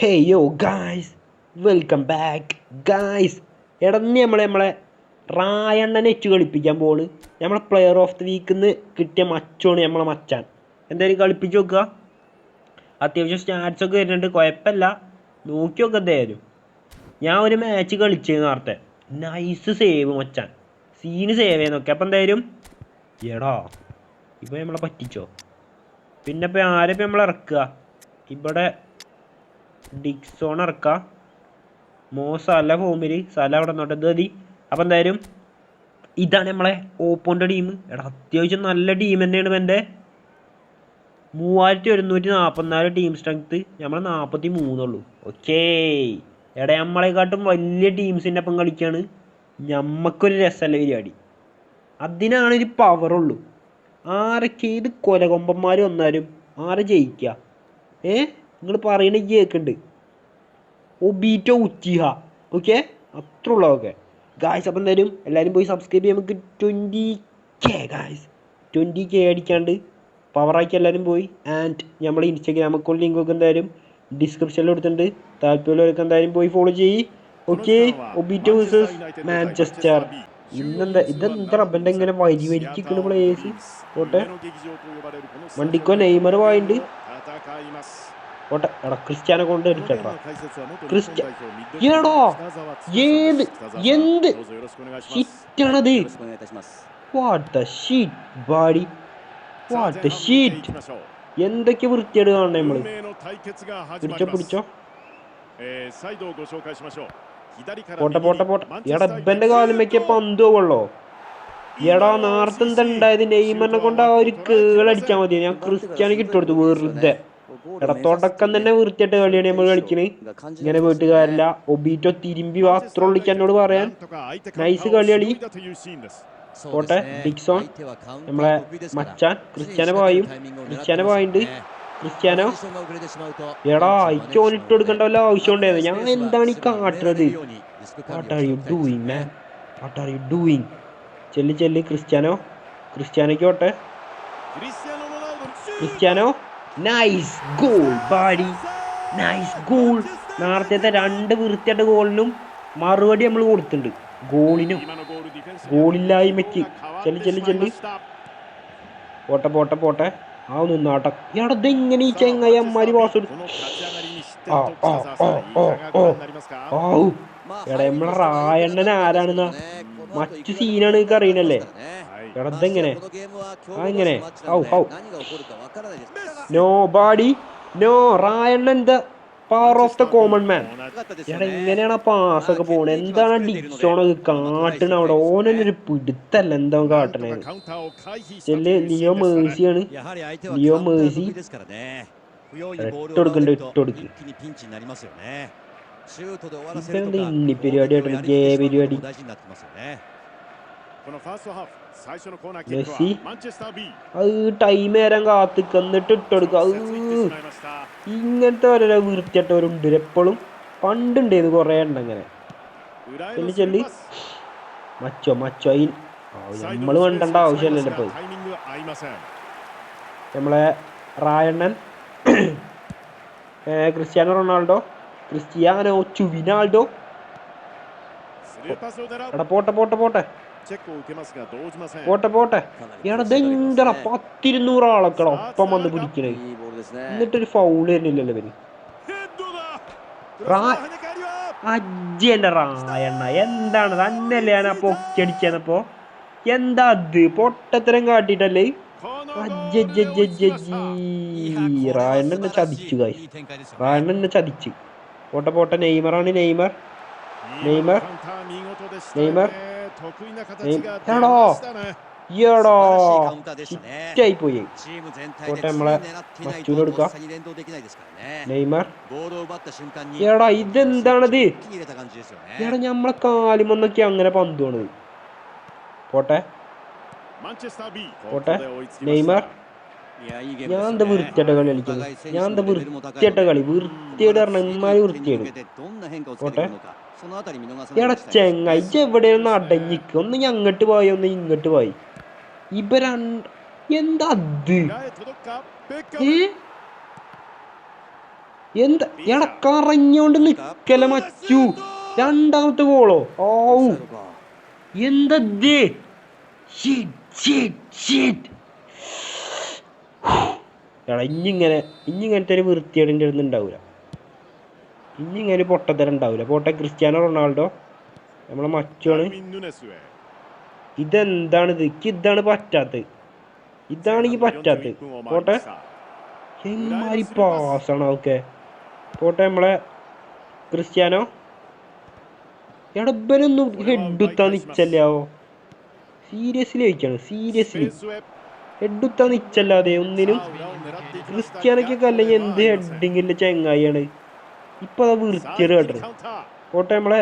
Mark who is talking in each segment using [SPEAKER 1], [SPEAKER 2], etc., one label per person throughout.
[SPEAKER 1] Hey yo guys welcome back guys ഇടന്ന് നമ്മളെ നമ്മളെ റായണ്ണനെ വെച്ച് കളിപ്പിക്കാൻ പോണ്. നമ്മളെ പ്ലെയർ ഓഫ് ദി വീക്കിന്ന് കിട്ടിയ മച്ചോണ് നമ്മളെ മച്ചാൻ. എന്തായാലും കളിപ്പിച്ച് നോക്കുക. അത്യാവശ്യം സ്റ്റാറ്റ്സ് ഒക്കെ വരുന്നുണ്ട്. കുഴപ്പമില്ല. നോക്കി നോക്കുക എന്തായാലും. ഞാൻ ഒരു മാച്ച് കളിച്ചു നേരത്തെ. നൈസ് സേവ് മച്ചാൻ. സീന് സേവ് ചെയ്യുന്നൊക്കെ അപ്പം എന്തായാലും എടാ ഇപ്പം നമ്മളെ പറ്റിച്ചോ? പിന്നെ ഇപ്പം ആരെപ്പം നമ്മൾ ഇറക്കുക? ഇവിടെ ഡിക്സോൺ ഇറക്കുക മോസ് അല്ല ഫോമിൽ സല അവിടെ നിന്നോട്ടെ ഇത് മതി. അപ്പം എന്തായാലും ഇതാണ് നമ്മളെ ഓപ്പോന്റെ ടീം എടാ അത്യാവശ്യം നല്ല ടീം തന്നെയാണ് എന്റെ മൂവായിരത്തി ഒരുന്നൂറ്റി നാൽപ്പത്തിനാല് ടീം സ്ട്രെങ്ത് നമ്മൾ നാൽപ്പത്തി മൂന്നുള്ളൂ ഓക്കേ എടാ നമ്മളെക്കാട്ടും വലിയ ടീംസിന്റെ ഒപ്പം കളിക്കുകയാണ് ഞമ്മക്കൊരു രസമല്ല പരിപാടി. അതിനാണ് ഒരു പവറുള്ളൂ ആരൊക്കെ ഏത് കൊലകൊമ്പന്മാർ വന്നാലും ആരെ ജയിക്കുക ഏ? നിങ്ങൾ പറയണ കേൾക്കുന്നുണ്ട് ഒബീറ്റോ ഉച്ചിഹ ഓക്കെ? അത്ര ഉള്ള ഓക്കെ ഗായ്സ് അപ്പം എന്തായാലും എല്ലാവരും പോയി സബ്സ്ക്രൈബ് ചെയ്യാൻ നമുക്ക് twenty K guys twenty K അടിക്കാണ്ട് പവറാക്കി എല്ലാവരും പോയി. ആൻഡ് നമ്മുടെ ഇൻസ്റ്റാഗ്രാം അക്കൗണ്ട് ലിങ്ക് ഒക്കെ എന്തായാലും ഡിസ്ക്രിപ്ഷനിൽ കൊടുത്തിട്ടുണ്ട്. താല്പര്യമുള്ളവരൊക്കെ എന്തായാലും പോയി ഫോളോ ചെയ്യ്. ഓക്കെ ഒബീറ്റോ വേഴ്സസ് മാഞ്ചസ്റ്റർ ഇന്നെന്താ ഇതെന്താ റബ്ബന്റെ ഇങ്ങനെ വരി വരിക്കുന്ന പ്ലേയേഴ്സ് പോട്ടെ. വണ്ടിക്കോ നെയ്മർ വായിണ്ട് പോട്ടെ. എടാ ക്രിസ്ത്യാനെ കൊണ്ട് അടിക്കട്ടാ ക്രിസ്ത്യ എടോ ഏത് എന്ത് ഷിറ്റാണത് what the shit buddy what the shit എന്തൊക്കെ വൃത്തിയേട് കാണണേ നമ്മൾ? പിടിച്ചോ പിടിച്ചോ. പോട്ടെ പോട്ടെ പോട്ടെ. എടാ ഇബന്റെ കാലം വെക്കിയ പന്ത് കൊള്ളോ എടാ നേരത്തെ എന്താ ഉണ്ടായത് നെയ്മറിനെ കൊണ്ട് ആ ഒരു കേളടിച്ചാ മതി ഞാൻ ക്രിസ്ത്യാനിക്ക് ഇട്ടുകൊടുത്തു വെറുതെ. എടാ തുടക്കം തന്നെ വൃത്തിയായിട്ട് കളിയാണ് നമ്മൾ കളിക്കണ്. ഇങ്ങനെ വീട്ടുകാരല്ല ഒബീറ്റോ തിരുമ്പി വാസ്ത്രോളിക്ക് എന്നോട് പറയാൻ. നൈസ് കളി കളി പോട്ടെ ഡിക്സോൺ. നമ്മളെ മച്ചാൻ ക്രിസ്ത്യാനോ പോയും ക്രിസ്ത്യാനോ പോയിണ്ട്. ക്രിസ്ത്യാനോ. എടാ അയക്ക് ഓൻ ഇട്ട് കൊടുക്കേണ്ട വല്ല ആവശ്യം ഉണ്ടായിരുന്നു ഞാൻ എന്താണ് ഈ കാട്ടുന്നത് what are you doing man what are you doing ചെല്ലി ചെല്ലി ക്രിസ്ത്യാനോ. ക്രിസ്ത്യാനോയ്ക്ക് പോട്ടെ. Cristiano. Nice goal buddy nice goal നേരത്തെ രണ്ട് വൃത്തിയായിട്ട് ഗോളിനും മറുപടി നമ്മൾ കൊടുത്തിട്ടുണ്ട്. ഗോളിനും ഗോളില്ലായ്മയ്ക്ക് ചെല്ലി ചെല്ലി ചെല്ലി. പോട്ടെ പോട്ടെ പോട്ടെ. ആ നിന്നാട്ടെ. എടത് ഇങ്ങനെ ഈ ചെങ്ങായി അമ്മാരി പാസ് ആവൂ എടാ നമ്മളെ റായണ്ണൻ ആരാണെന്നാ? മറ്റു സീനാണ് നിങ്ങൾക്ക് അറിയണല്ലേ? എടാ ഇതെങ്ങനെ? ആ ഇങ്ങനെ. ഔ ഔ. No buddy no റായണ്ണൻ the power of the common man എടാ ഇങ്ങനെയാണ് ആ ഒക്കെ പോണത്. എന്താണ് ഡിക്സോണൊക്കെ കാട്ടണ അവിടെ ഓനൊരു പിടുത്തല്ല എന്താ കാട്ടണേ? ചെല്ല് ലിയോ മേഴ്സിയാണ്. Leo Messi. ഇട്ടൊടുക്കണ്ട ഇട്ടൊടുക്ക് ഇതെന്താ ഇന്നി ആയിട്ടുണ്ട് ഗേ പരിപാടി. മെസ്സി അത് ടൈം നേരം കാത്തിക്ക് എന്നിട്ട് ഇട്ടുകൊടുക്കുക അത് ഇങ്ങനത്തെ ഓരോ വൃത്തിയായിട്ടവരുണ്ട് എപ്പോഴും പണ്ടുണ്ടായിരുന്നു കുറേ ഉണ്ട് അങ്ങനെ ചെല്ലി ചെല്ലി. മച്ചോ മച്ചോ ഈ നമ്മൾ വേണ്ടണ്ട ആവശ്യമില്ലല്ലോ ഇപ്പൊ. നമ്മളെ റായണ്ണൻ ക്രിസ്ത്യാനോ റൊണാൾഡോ ക്രിസ്ത്യാനോ ചുവിനാൾഡോ. എടാ പോട്ടെ പോട്ടെ പോട്ടെ. പോട്ടെ പോട്ടെ. എടാ ഇതെന്തടാ പത്തിരുന്നൂറ് ആളൊക്കെ ഒപ്പം വന്ന് പിടിക്കണേ. എന്നിട്ടൊരു ഫൗൾ തന്നെയില്ലല്ലോ ഇവർ അജ്ജി എന്റെ റായണ്ണ എന്താണ്? തന്നെയല്ലേ ഞാൻ അപ്പൊ പൊക്കടിച്ചപ്പോ എന്താ അത്? പൊട്ടത്തരം കാട്ടിട്ടല്ലേ റായണ്ണ ചതിച്ചു കായ് റായണ്ണ ചതിച്ച്. പോട്ടെ പോട്ടെ. നെയ്മറാണ് നെയ്മർ. നെയ്മർ. നെയ്മർ. എടോ എടോ ഇറ്റായി പോയി പോട്ടെ നമ്മളെ മച്ചൂന് കൊടുക്കാം നെയ്മർ എടാ ഇതെന്താണത് എടാ നമ്മളെ കാലിമൊന്നൊക്കെ അങ്ങനെ പന്ത് പോണത് പോട്ടെ പോട്ടെ നെയ്മർ ഞാൻ എന്താ വൃത്തിയായിട്ട കളി കളിക്കുന്നത് ഞാൻ എന്താ വൃത്തിയായിട്ട കളി വൃത്തിയായിട്ട് പറഞ്ഞ ഇമ്മാരി വൃത്തിയാണ് പോട്ടെ എടാ ചെങ്ങായി എവിടെയാണ് അടങ്ങിക്ക് ഒന്ന് ഞങ്ങട്ട് അങ്ങോട്ട് പോയി? ഒന്ന് ഇങ്ങോട്ട് പോയി. ഇവ രണ്ട് എന്താ അത് എന്താ? എടാ കറങ്ങിയോണ്ട് നിക്കല മച്ചു. രണ്ടാമത്തെ ഗോളോ ഓ? എന്താ ഇങ്ങനെ ഇനി ഇങ്ങനത്തെ ഒരു വൃത്തിയോടെ അടുത്ത് ഇനി ഇങ്ങനെ പൊട്ടത്തരം ഉണ്ടാവില്ല പോട്ടെ ക്രിസ്ത്യാനോ റൊണാൾഡോ നമ്മളെ മച്ചാണ്
[SPEAKER 2] ഇതെന്താണ്
[SPEAKER 1] ഇത്? എനിക്ക് ഇതാണ് പറ്റാത്തത്. ഇതാണ് ഈ പറ്റാത്തത്. പോട്ടെ. പാസ് പാസാണ് ഓക്കെ പോട്ടെ നമ്മളെ ക്രിസ്ത്യാനോ. എടബനൊന്നും ഹെഡുത്താ നിച്ചല്ലാവോ സീരിയസ്ലി ചോദിക്കാണ് സീരിയസ്ലി. ഹെഡുത്താ നിച്ചല്ലാതെ ഒന്നിനും ക്രിസ്ത്യാനൊക്കെ അല്ലെങ്കിൽ എന്ത് ഹെഡിങ്ങില്ല ചെങ്ങായിയാണ്? ഇപ്പൊ അത്
[SPEAKER 2] വിളിച്ചത് കേട്ടത്
[SPEAKER 1] കോട്ടയം നമ്മളെ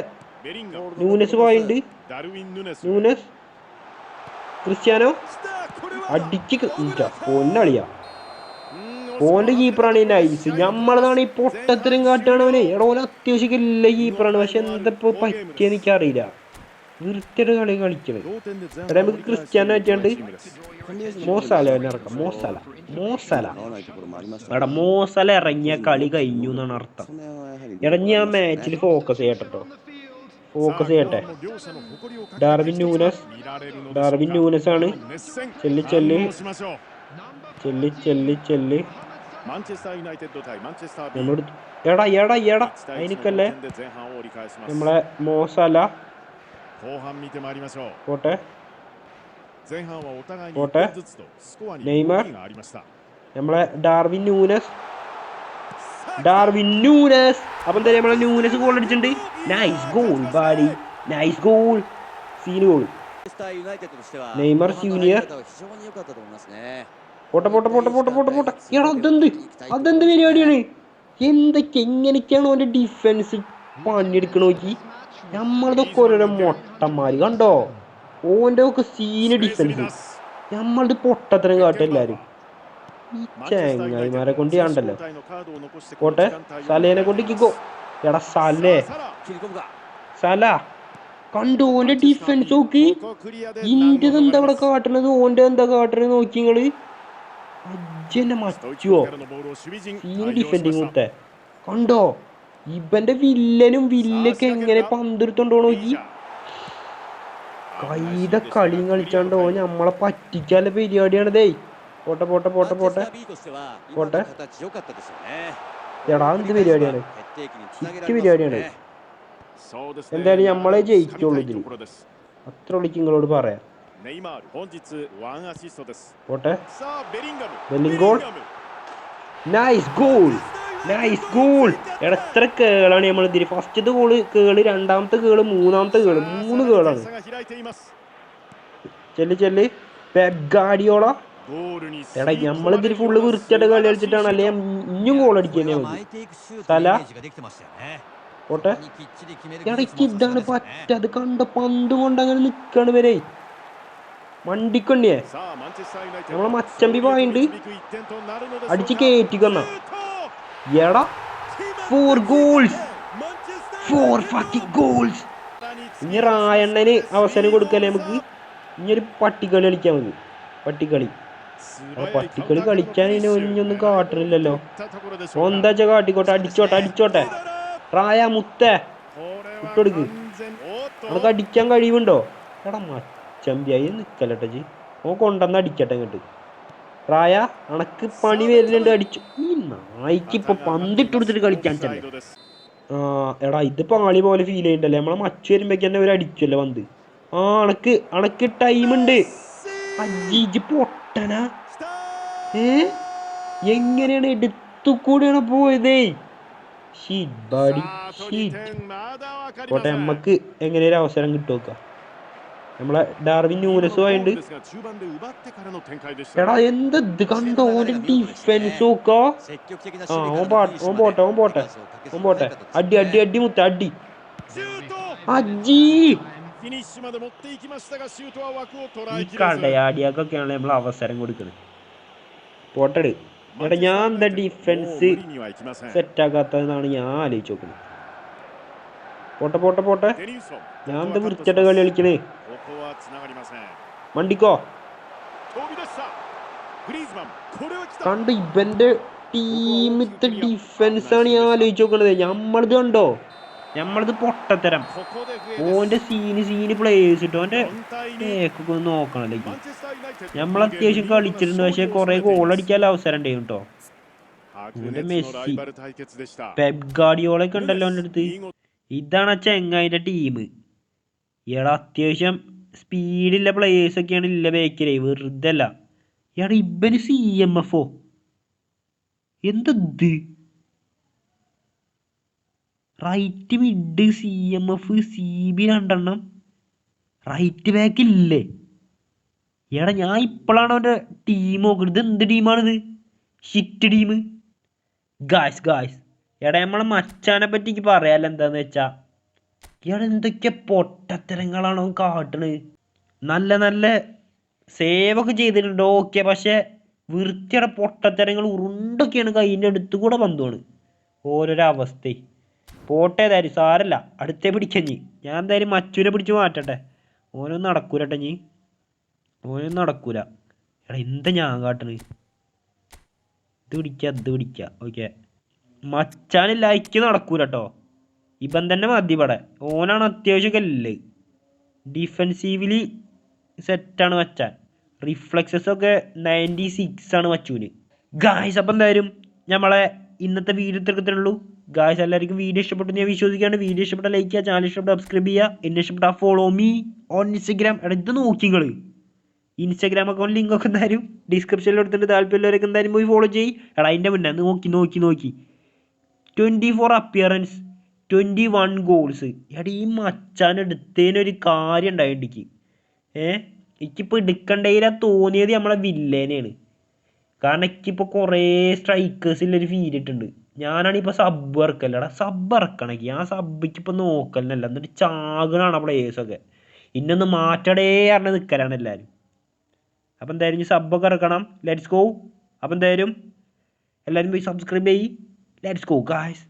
[SPEAKER 1] ന്യൂനസ് പോയിണ്ട് ന്യൂനസ്. ക്രിസ്ത്യാനോ? അടിച്ച് പൊന്നളിയാ. പോന്റെ കീപ്പറാണ് ഈ നൈസ്. നമ്മളതാണ് ഈ പൊട്ടത്തരം കാട്ടാണ് അവനെ. എടോ അത്യാവശ്യം ഇല്ല കീപ്പറാണ് പക്ഷെ എന്തപ്പോ പറ്റിയെന്ന് എനിക്കറിയില്ല. വൃത്തിയുടെ കളി കളിക്കണേ നമുക്ക് ക്രിസ്ത്യാനോ
[SPEAKER 2] പറ്റിയാണ്ട്
[SPEAKER 1] മോസാല ഇറക്കാം. മോസാല. മോസാല. എടാ മോസാല ഇറങ്ങിയ കളി കഴിഞ്ഞു എന്നാണ് അർത്ഥം. എടാ മാച്ചിൽ ഫോക്കസ് ചെയ്യട്ടോ ഫോക്കസ് ചെയ്യട്ടെ. Darwin Nunez. ഡാർവിൻ ന്യൂനസ് ആണ്. ചെല്ലി ചെല്ലി. ചെല്ലി ചെല്ലി ചെല്ലി. എടാ എടാ എടാ. അതിനക്കല്ലേ? നമ്മളെ മോസല. പോട്ടെ.
[SPEAKER 2] പോട്ടെ. നെയ്മർ.
[SPEAKER 1] നമ്മളെ ഡാർവിൻ ന്യൂനസ്. Darwin Nunez. അപ്പം തന്നെ നമ്മളെ ന്യൂനസ് ഗോൾ അടിച്ചിട്ടുണ്ട്.
[SPEAKER 3] Nice goal buddy nice goal scene goal Neymar senior
[SPEAKER 1] പോട്ടെ പോട്ടെ പോട്ടെ പോട്ടെ പോട്ടെ പോട്ടെ. എടാ അതെന്ത്? അതെന്ത് പരിപാടിയാണ്? എന്തൊക്കെ എങ്ങനെയൊക്കെയാണ് ഓന്റെ ഡിഫൻസ് പണിയെടുക്കണോക്കി നമ്മളിതൊക്കെ ഓരോരോ മൊട്ടന്മാര്. കണ്ടോ? ഓന്റെ ഒക്കെ സീന് ഡിഫൻസ് നമ്മളുടെ പൊട്ടത്തരം
[SPEAKER 2] കാട്ടും
[SPEAKER 1] എല്ലാരും
[SPEAKER 2] ഈ
[SPEAKER 1] കൊണ്ട്
[SPEAKER 2] കണ്ടല്ലോ. കോട്ടെ
[SPEAKER 1] സലേനെ കൊണ്ട് കിക്കോ. എടാ സലേ. സല. കണ്ടു ഓന്റെ ഡിഫൻസ് നോക്കി. ഇന്റത് എന്താ
[SPEAKER 2] ഇവിടെ
[SPEAKER 1] കാട്ടണത്? ഓന്റെ എന്താ കാട്ടണത് നോക്കി
[SPEAKER 2] നിങ്ങൾ
[SPEAKER 1] ഡിഫെൻഡിങ് മച്ചുവോ കണ്ടോ? ഇവന്റെ വില്ലനും വില്ലൊക്കെ എങ്ങനെ പന്തിരുത്തോണ്ടോ നോക്കി. കൈത കളിയും കളിച്ചാണ്ട് ഓ ഞമ്മളെ പറ്റിക്കാല പരിപാടിയാണ് ദേ. പോട്ടെ പോട്ടെ പോട്ടെ
[SPEAKER 3] പോട്ടെ. പോട്ടെ.
[SPEAKER 1] എടാ എന്ത് പരിപാടിയാണ്?
[SPEAKER 3] ഇക്ക്
[SPEAKER 1] പരിപാടിയാണ്. എന്തായാലും ഞമ്മളെ ജയിക്കുള്ളൂ
[SPEAKER 2] ഇതിന്
[SPEAKER 1] അത്ര ഉള്ളിക്ക് നിങ്ങളോട് പറയാം. പോട്ടെ. ഗോൾ നൈസ് എത്ര കേളാണ് നമ്മൾ ഫസ്റ്റത്തെ ഗോൾ കേൾ രണ്ടാമത്തെ കേൾ മൂന്നാമത്തെ കേൾ. മൂന്ന് കേളാണ്. ചെല്ലി ചെല്ലി. ഗാഡിയോള. എടാ നമ്മളിതിൽ ഫുള്ള് വൃത്തിയായിട്ട് കളി കളിച്ചിട്ടാണ് അല്ലെ? ഇനിയും ഗോൾ
[SPEAKER 3] അടിക്കുന്നേ തല
[SPEAKER 1] ഓട്ടെ
[SPEAKER 3] ഇടയ്ക്ക്
[SPEAKER 1] ഇതാണ്
[SPEAKER 3] പറ്റ.
[SPEAKER 1] അത് കണ്ട പന്ത് കൊണ്ട് അങ്ങനെ നിൽക്കാണ് വരെ
[SPEAKER 2] മണ്ടിക്കണ്ണിയേ.
[SPEAKER 1] നമ്മളെ മച്ചമ്പി പായുണ്ട്. അടിച്ച് കയറ്റിക്കൊന്ന എടാ ഫോർ ഗോൾസ് ഫോർ ഫക്കി ഗോൾസ് ഇനി റായണ്ണന് അവസരം കൊടുക്കല്ലേ നമുക്ക്? ഇനി ഒരു പട്ടിക്കളി കളിക്കാൻ മതി പട്ടിക്കളി. പട്ടിക്കളി കളിക്കാൻ ഇനി ഒന്നും കാട്ടണില്ലല്ലോ എന്താ വെച്ചാ കാട്ടിക്കോട്ടെ അടിച്ചോട്ടെ അടിച്ചോട്ടെ. റായ മുത്തേ ഇട്ടൊടുക്ക്. നമുക്ക് അടിക്കാൻ കഴിവുണ്ടോ? എടാ മച്ചമ്പിയായി നിക്കലട്ടെ ജി. ഓ കൊണ്ടുവന്ന് അടിക്കട്ടെ ഇങ്ങോട്ട്. റായ അണക്ക് പണി വരുന്നുണ്ട് അടിച്ചു. ഈ നായിക്ക് ഇപ്പൊ പന്തിട്ട് കൊടുത്തിട്ട് കളിക്കാൻ ചെല്ലേ എടാ ഇത് പാളി പോലെ ഫീൽ ചെയ്യുന്നുണ്ടല്ലേ നമ്മളെ മച്ച് വരുമ്പോഴേക്ക് തന്നെ ഒരു അടിക്കുമല്ലോ പന്ത്? ആ അണക്ക് അണക്ക് ടൈം ഉണ്ട്. അജീജ് പൊട്ടനാ. ഏ? എങ്ങനെയാണ് എടുത്തു കൂടെയാണ് പോയതേ? ഷീറ്റ് ബാഡി ഷീറ്റ് പോട്ടെ നമ്മക്ക് എങ്ങനെ ഒരു അവസരം കിട്ടുമോക്ക നമ്മളെ ഡാർവിൻ ന്യൂനസ് ആയിട്ട് എടാ എന്ത് ഇത് കണ്ടോ? ഓന്റെ ഡിഫൻസ് നോക്കോ ആ ഓൻ പോട്ടെ ഓൻ പോട്ടെ ഓൻ പോട്ടെ. അടി അടി അടി മുത്ത അടി. അജി ഈ കടയാടിയാക്കൊക്കെയാണ് നമ്മൾ അവസരം കൊടുക്കുന്നത് പോട്ടെടു. എടാ ഞാൻ എന്താ ഡിഫൻസ് സെറ്റ് ആക്കാത്തതെന്നാണ് ഞാൻ ആലോചിച്ചു നോക്കുന്നത് പോട്ടെ പോട്ടെ പോട്ടെ. ഞാൻ എന്താ വൃത്തിയായിട്ട് കളി കളിക്കണേ?
[SPEAKER 2] ここは繋がりません
[SPEAKER 1] മണ്ടിക്കോ
[SPEAKER 2] 飛び出したグリーズマンこれは来た
[SPEAKER 1] കണ്ട് ഇവന്റെ ടീമിത്തെ ഡിഫൻസ് ആണ് ഞാൻ ആലോചിച്ച് നോക്കണത് ഞമ്മളിത് കണ്ടോ ഞമ്മളിത് പൊട്ടത്തരം
[SPEAKER 2] ここで笛
[SPEAKER 1] ഓന്റെ സീന് സീന് പ്ലേയേഴ്സ് കിട്ടും ഓന്റെ
[SPEAKER 2] 4対2
[SPEAKER 1] ബേക്കൊക്കെ ഒന്ന് നോക്കണല്ലേ
[SPEAKER 2] マンチェスターユナイテッド
[SPEAKER 1] നമ്മൾ അത്യാവശ്യം കളിച്ചിട്ടുണ്ട് പക്ഷെ കുറെ ഗോൾ അടിക്കാനുള്ള അവസരം ഉണ്ടായിരുന്നു കേട്ടോ
[SPEAKER 2] 白熱のライバル対決でした
[SPEAKER 1] പെപ് ഗാഡിയോളൊക്കെ ഉണ്ടല്ലോ അവൻ്റെ അടുത്ത്
[SPEAKER 2] 見事
[SPEAKER 1] ഇതാണ് ആ ചെങ്ങായിൻ്റെ ടീം ഇയാളെ അത്യാവശ്യം സ്പീഡില്ല പ്ലേയേഴ്സ് ഒക്കെയാണ് ഇല്ല ബേക്കിലെ വെറുതെ അല്ല ഇയാൾ ഇബന് സി എം എഫ് ഒ എന്തത് right mid C M F C B രണ്ടെണ്ണം. റൈറ്റ് ബാക്ക് ഇല്ലേ? എടാ ഞാൻ ഇപ്പോഴാണ് അവന്റെ ടീം നോക്കുന്നത് എന്ത് ടീമാണിത് ഷിറ്റ് ടീം ഗായ്സ് ഗായ്സ് എടാ നമ്മളെ മച്ചാനെ പറ്റി എനിക്ക് പറയാലോ എന്താന്ന് വെച്ചാ ഇയാൾ എന്തൊക്കെ പൊട്ടത്തരങ്ങളാണോ കാട്ടണത് നല്ല നല്ല സേവ് ഒക്കെ ചെയ്തിട്ടുണ്ട് ഓക്കെ. പക്ഷെ വൃത്തിയുടെ പൊട്ടത്തരങ്ങൾ ഉരുണ്ടൊക്കെയാണ് കൈയിന്റെ അടുത്ത് കൂടെ ബന്ധമാണ് ഓരോരോ അവസ്ഥ പോട്ടെ സാരല്ല. അടുത്തേ പിടിക്കഞ്ഞി ഞാൻ എന്തായാലും മച്ചൂരെ പിടിച്ച് മാറ്റട്ടെ. ഓനൊന്നും നടക്കൂല കേട്ടോ നീ ഓനൊന്നും നടക്കൂല. എടാ എന്താ ഞാൻ കാട്ടണ്? ഇത് പിടിക്കുക ഇത് പിടിക്കുക ഓക്കെ. മച്ചാനില്ല ഇക്ക് നടക്കൂല ഇവൻ തന്നെ മതി ഇവിടെ. ഓനാണ് അത്യാവശ്യം കല്ല്. ഡിഫെൻസീവിലി സെറ്റാണ് മച്ചാൻ റിഫ്ലക്സസ് ഒക്കെ നയന്റി സിക്സ് ആണ് മച്ചൂന് ഗായ്സ് അപ്പം എന്തായാലും നമ്മളെ ഇന്നത്തെ വീഡിയോ തീർക്കത്തിനുള്ളൂ ഗായ്സ് എല്ലാവർക്കും വീഡിയോ ഇഷ്ടപ്പെട്ടു ഞാൻ വിശ്വസിക്കുകയാണ്. വീഡിയോ ഇഷ്ടപ്പെട്ട ലൈക്ക് ചെയ്യുക ചാനൽ ഇഷ്ടപ്പെട്ട സബ്സ്ക്രൈബ് ചെയ്യുക. എന്നെ ഇഷ്ടപ്പെട്ട ഫോളോ മീ ഓൺ ഇൻസ്റ്റഗ്രാം എടാ ഇത് നോക്കി നിങ്ങൾ ഇൻസ്റ്റാഗ്രാം അക്കൗണ്ട് ലിങ്ക് ഒക്കെ എന്തായാലും ഡിസ്ക്രിപ്ഷനിൽ എടുത്തിട്ട് താല്പര്യമുള്ളവരൊക്കെ എന്തായാലും പോയി ഫോളോ ചെയ്യ്. എടാ അതിന്റെ മുന്നേ നോക്കി നോക്കി നോക്കി. Twenty four appearance twenty one goals എടാ ഈ മച്ചാൻ എടുത്തതിനൊരു കാര്യം ഉണ്ടായിട്ടിക്ക് ഏ? എനിക്കിപ്പോൾ എടുക്കണ്ടേല തോന്നിയത് നമ്മളെ വില്ലേനെയാണ്. കാരണം എനിക്കിപ്പോൾ കുറേ സ്ട്രൈക്കേഴ്സിലൊരു ഫീൽ ഇട്ടുണ്ട് ഞാനാണ് ഇപ്പോൾ സബ് ഇറക്കല്ലടാ സബ് ഇറക്കണമെങ്കിൽ ആ സബ്ബിക്ക് ഇപ്പോൾ നോക്കലിനല്ല. എന്നിട്ട് ചാകണാണ് പ്ലേയേഴ്സൊക്കെ ഇന്നൊന്ന് മാറ്റടേ പറഞ്ഞ് നിൽക്കലാണ് എല്ലാവരും അപ്പം എന്തായാലും ഇനി സബ്ബൊക്കെ ഇറക്കണം. ലെറ്റ്സ് ഗോ അപ്പം എന്തായാലും എല്ലാവരും പോയി സബ്സ്ക്രൈബ് ചെയ്യ്. Let's go guys